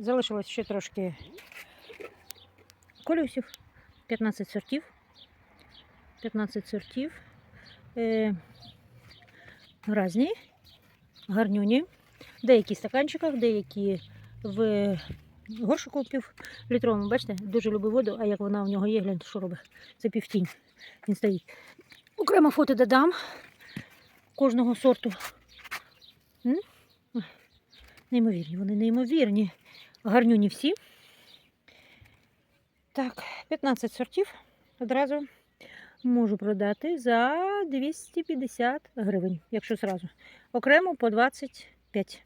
Залишилось ще трошки колюсів. 15 сортів. 15 сортів. Е, разні, гарнюні. Деякі в стаканчиках, деякі в горшику пів літровому. Бачите, дуже любить воду, а як вона в нього є, гляньте, що робить. Це півтінь. Він стоїть. Окремо фото додам кожного сорту. Неймовірні, вони неймовірні. Гарнюні всі. Так, 15 сортів одразу можу продати за 250 гривень, якщо зразу. Окремо по 25.